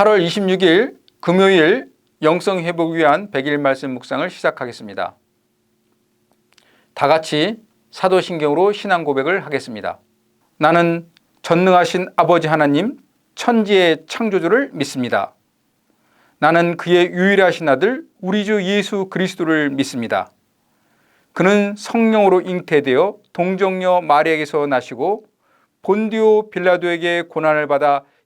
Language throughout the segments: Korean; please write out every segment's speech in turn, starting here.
8월 26일 금요일 영성 회복 위한 100일 말씀 묵상을 시작하겠습니다. 다 같이 사도신경으로 신앙 고백을 하겠습니다. 나는 전능하신 아버지 하나님 천지의 창조주를 믿습니다. 나는 그의 유일하신 아들 우리 주 예수 그리스도를 믿습니다. 그는 성령으로 잉태되어 동정녀 마리아에게서 나시고 본디오 빌라도에게 고난을 받아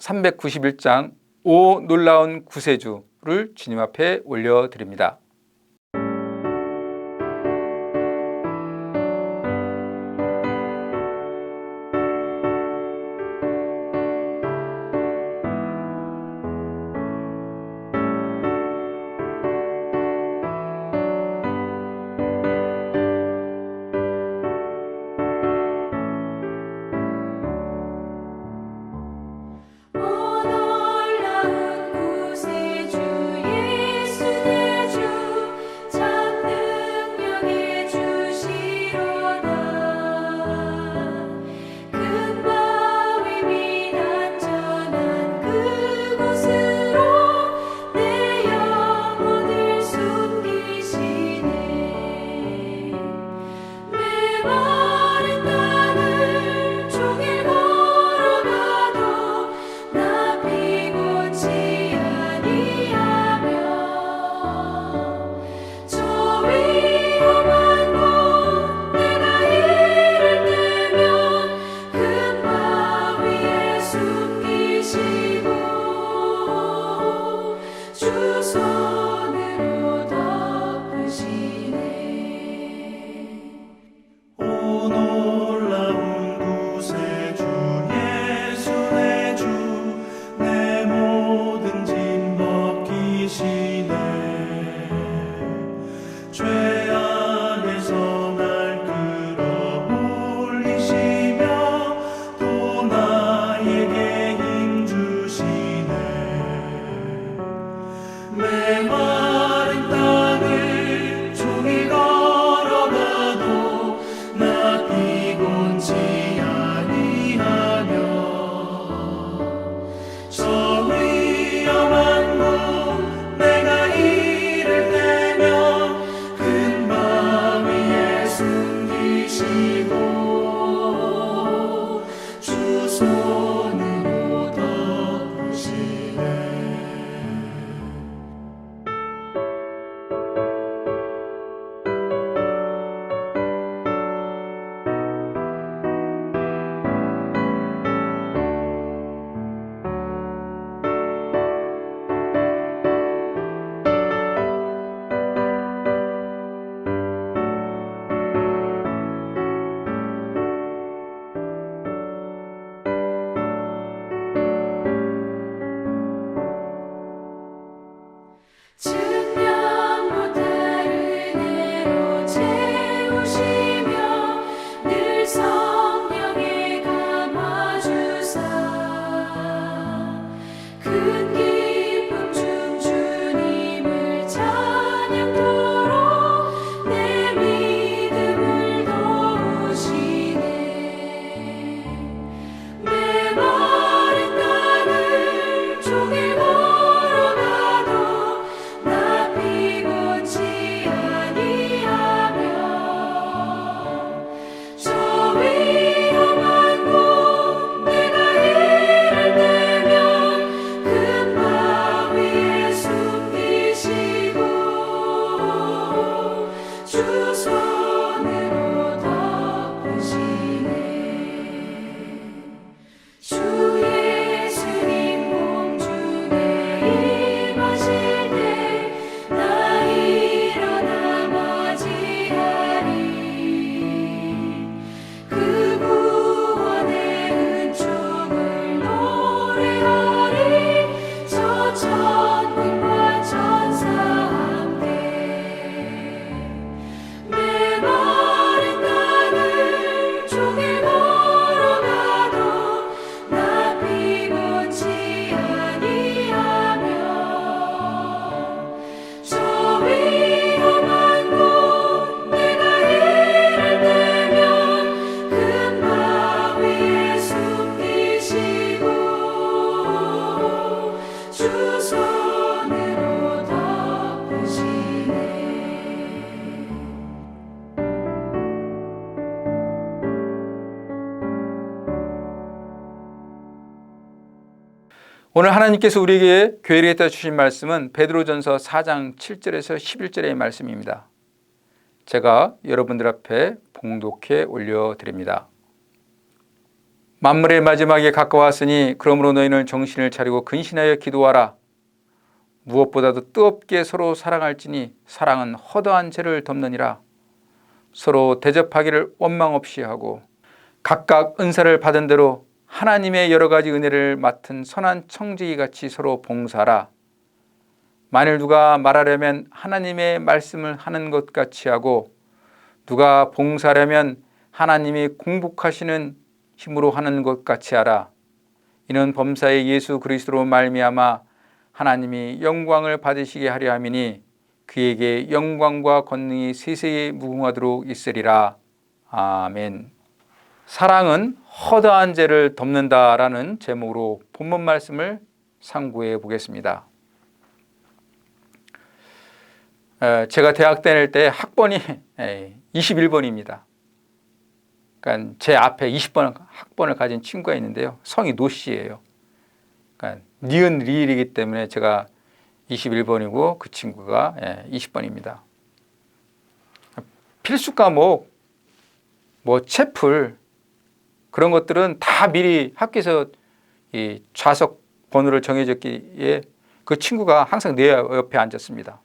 391장 오 놀라운 구세주를 주님 앞에 올려드립니다. 오늘 하나님께서 우리에게 교회에 주신 말씀은 베드로전서 4장 7절에서 11절의 말씀입니다. 제가 여러분들 앞에 봉독해 올려드립니다. 만물의 마지막에 가까웠으니 그러므로 너희는 정신을 차리고 근신하여 기도하라. 무엇보다도 뜨겁게 서로 사랑할지니 사랑은 허다한 죄를 덮느니라. 서로 대접하기를 원망 없이 하고 각각 은사를 받은 대로 하나님의 여러 가지 은혜를 맡은 선한 청지기 같이 서로 봉사라. 만일 누가 말하려면 하나님의 말씀을 하는 것 같이 하고 누가 봉사하려면 하나님이 공복하시는 힘으로 하는 것 같이 하라. 이는 범사의 예수 그리스도로 말미암아 하나님이 영광을 받으시게 하려 함이니 그에게 영광과 권능이 세세에 무궁하도록 있으리라. 아멘. 사랑은 허다한 죄를 덮는다라는 제목으로 본문 말씀을 상고해 보겠습니다. 제가 대학 다닐 때 학번이 21번입니다. 그러니까 제 앞에 20번 학번을 가진 친구가 있는데요. 성이 노 씨예요. 그러니까 니은 리일이기 때문에 제가 21번이고 그 친구가 20번입니다. 필수 과목 뭐 채플 그런 것들은 다 미리 학교에서 이 좌석 번호를 정해졌기에 그 친구가 항상 내 옆에 앉았습니다.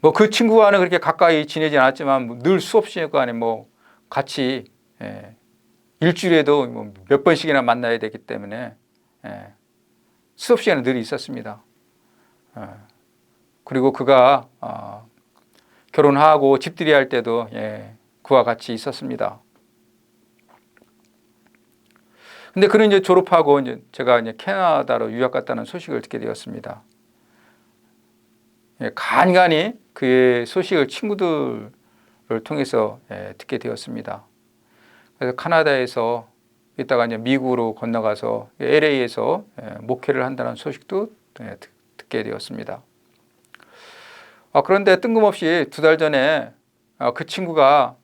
뭐 그 친구와는 그렇게 가까이 지내지 않았지만 늘 수업 시간에 뭐 같이 예, 일주일에도 뭐 몇 번씩이나 만나야 되기 때문에 예, 수업 시간에 늘 있었습니다. 예, 그리고 그가 어, 결혼하고 집들이 할 때도 예, 그와 같이 있었습니다. 근데 그는 이제 졸업하고 이제 제가 이제 캐나다로 유학 갔다는 소식을 듣게 되었습니다. 예, 간간히 그의 소식을 친구들을 통해서 예, 듣게 되었습니다. 그래서 카나다에서 이따가 이제 미국으로 건너가서 LA에서 예, 목회를 한다는 소식도 듣게 되었습니다. 아, 그런데 뜬금없이 두 달 전에 아, 그 친구가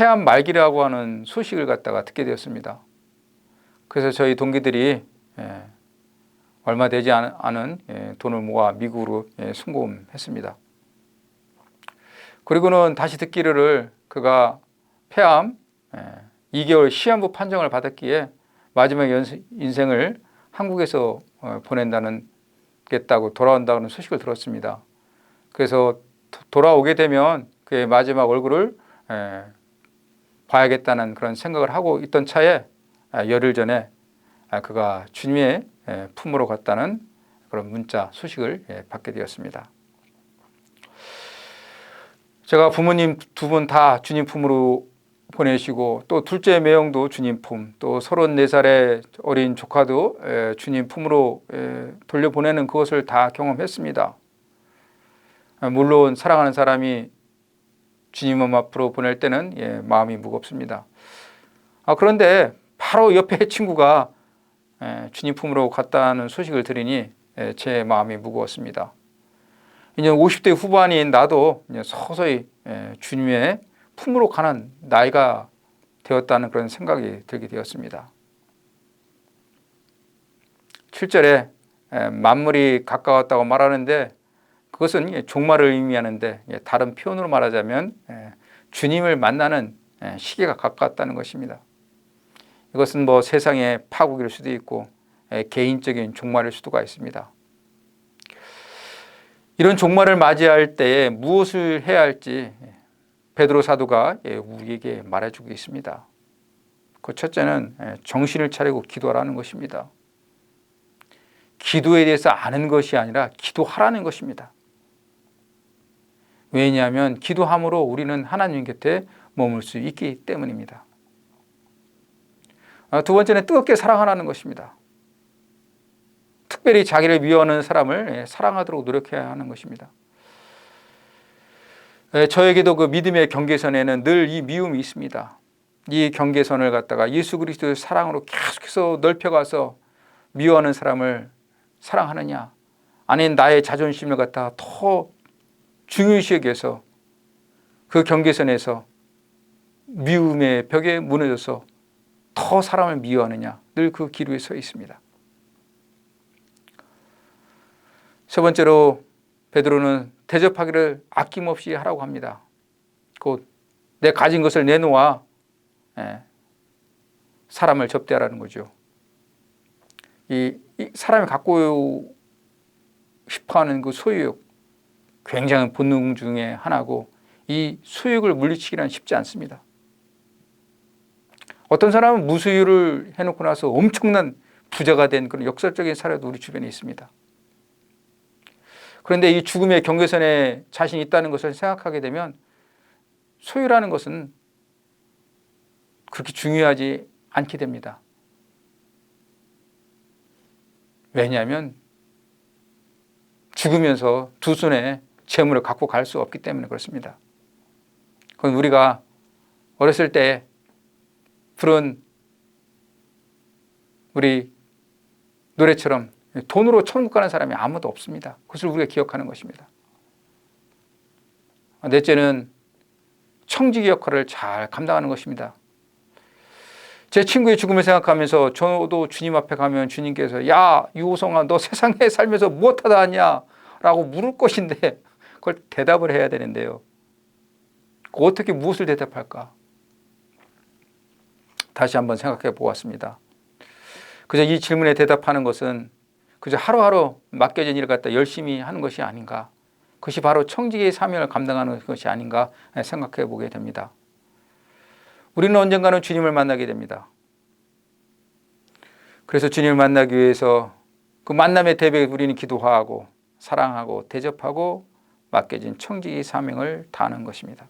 폐암 말기라고 하는 소식을 갖다가 듣게 되었습니다. 그래서 저희 동기들이 예, 얼마 되지 않은 예, 돈을 모아 미국으로 예, 송금했습니다. 그리고는 다시 듣기를 그가 폐암 2개월 시한부 판정을 받았기에 마지막 인생을 한국에서 어, 보낸다는 겠다고 돌아온다는 소식을 들었습니다. 그래서 돌아오게 되면 그의 마지막 얼굴을 봐야겠다는 그런 생각을 하고 있던 차에 아, 열흘 전에 아, 그가 주님의 품으로 갔다는 그런 문자 소식을 예, 받게 되었습니다. 제가 부모님 두 분 다 주님 품으로 보내시고 또 둘째 매형도 주님 품, 또 34살의 어린 조카도 주님 품으로 돌려보내는 그것을 다 경험했습니다. 아, 물론 사랑하는 사람이 주님 앞으로 보낼 때는 예, 마음이 무겁습니다. 아, 그런데 바로 옆에 친구가 예, 주님 품으로 갔다는 소식을 들으니 예, 제 마음이 무거웠습니다. 이제 50대 후반인 나도 이제 서서히 예, 주님의 품으로 가는 나이가 되었다는 그런 생각이 들게 되었습니다. 7절에 예, 만물이 가까웠다고 말하는데 그것은 종말을 의미하는데 예, 다른 표현으로 말하자면 예, 주님을 만나는 예, 시기가 가까웠다는 것입니다. 이것은 뭐 세상의 파국일 수도 있고 개인적인 종말일 수도가 있습니다. 이런 종말을 맞이할 때에 무엇을 해야 할지 베드로 사도가 우리에게 말해주고 있습니다. 그 첫째는 정신을 차리고 기도하라는 것입니다. 기도에 대해서 아는 것이 아니라 기도하라는 것입니다. 왜냐하면 기도함으로 우리는 하나님 곁에 머물 수 있기 때문입니다. 아, 두 번째는 뜨겁게 사랑하라는 것입니다. 특별히 자기를 미워하는 사람을 예, 사랑하도록 노력해야 하는 것입니다. 예, 저에게도 그 믿음의 경계선에는 늘 이 미움이 있습니다. 이 경계선을 갖다가 예수 그리스도의 사랑으로 계속해서 넓혀가서 미워하는 사람을 사랑하느냐, 아닌 나의 자존심을 갖다가 더 중요시 여겨서 그 경계선에서 미움의 벽에 무너져서 더더 사람을 미워하느냐 늘 그 기로에 서 있습니다. 세 번째로 베드로는 대접하기를 아낌없이 하라고 합니다. 곧 내 가진 것을 내놓아 예, 사람을 접대하라는 거죠. 이, 이 사람이 갖고 싶어하는 그 소유욕 굉장한 본능 중에 하나고 이 소유욕을 물리치기란 쉽지 않습니다. 어떤 사람은 무소유를 해놓고 나서 엄청난 부자가 된 그런 역설적인 사례도 우리 주변에 있습니다. 그런데 이 죽음의 경계선에 자신이 있다는 것을 생각하게 되면 소유라는 것은 그렇게 중요하지 않게 됩니다. 왜냐하면 죽으면서 두 손에 재물을 갖고 갈 수 없기 때문에 그렇습니다. 그건 우리가 어렸을 때 부른 우리 노래처럼 돈으로 천국 가는 사람이 아무도 없습니다. 그것을 우리가 기억하는 것입니다. 넷째는 청지기 역할을 잘 감당하는 것입니다. 제 친구의 죽음을 생각하면서 저도 주님 앞에 가면 주님께서 야 유호성아 너 세상에 살면서 무엇하다 왔냐 라고 물을 것인데 그걸 대답을 해야 되는데요. 어떻게 무엇을 대답할까? 다시 한번 생각해 보았습니다. 그저 이 질문에 대답하는 것은 그저 하루하루 맡겨진 일을 갖다 열심히 하는 것이 아닌가. 그것이 바로 청지기의 사명을 감당하는 것이 아닌가 생각해 보게 됩니다. 우리는 언젠가는 주님을 만나게 됩니다. 그래서 주님을 만나기 위해서 그 만남의 대백에 우리는 기도하고 사랑하고 대접하고 맡겨진 청지기 사명을 다하는 것입니다.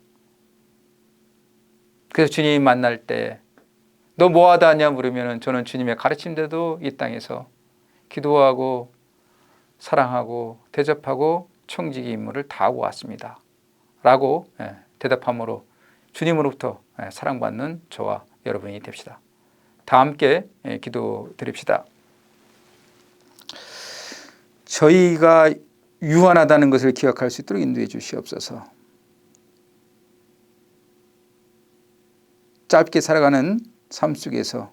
그래서 주님 만날 때 너 뭐하다 하냐 물으면 저는 주님의 가르침대도 이 땅에서 기도하고 사랑하고 대접하고 청지기 임무를 다하고 왔습니다. 라고 예, 대답함으로 주님으로부터 예, 사랑받는 저와 여러분이 됩시다. 다 함께 예, 기도 드립시다. 저희가 유한하다는 것을 기억할 수 있도록 인도해 주시옵소서. 짧게 살아가는 삶 속에서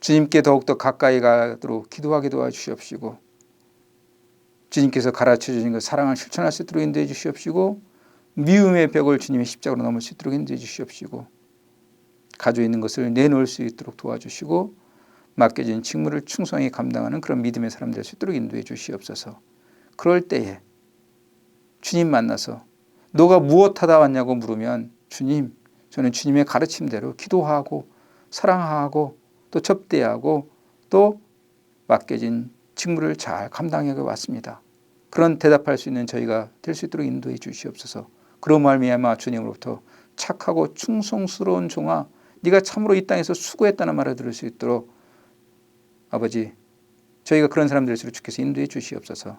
주님께 더욱더 가까이 가도록 기도하게 도와주시옵시고 주님께서 가르쳐 주신 그 사랑을 실천할 수 있도록 인도해 주시옵시고 미움의 벽을 주님의 십자가로 넘을 수 있도록 인도해 주시옵시고 가지고 있는 것을 내놓을 수 있도록 도와주시고 맡겨진 직무를 충성히 감당하는 그런 믿음의 사람 될 수 있도록 인도해 주시옵소서. 그럴 때에 주님 만나서 너가 무엇하다 왔냐고 물으면 주님 저는 주님의 가르침대로 기도하고 사랑하고 또 접대하고 또 맡겨진 직무를 잘 감당해 왔습니다. 그런 대답할 수 있는 저희가 될 수 있도록 인도해 주시옵소서. 그런 말미암아 주님으로부터 착하고 충성스러운 종아 네가 참으로 이 땅에서 수고했다는 말을 들을 수 있도록 아버지 저희가 그런 사람 될수록 주께서 인도해 주시옵소서.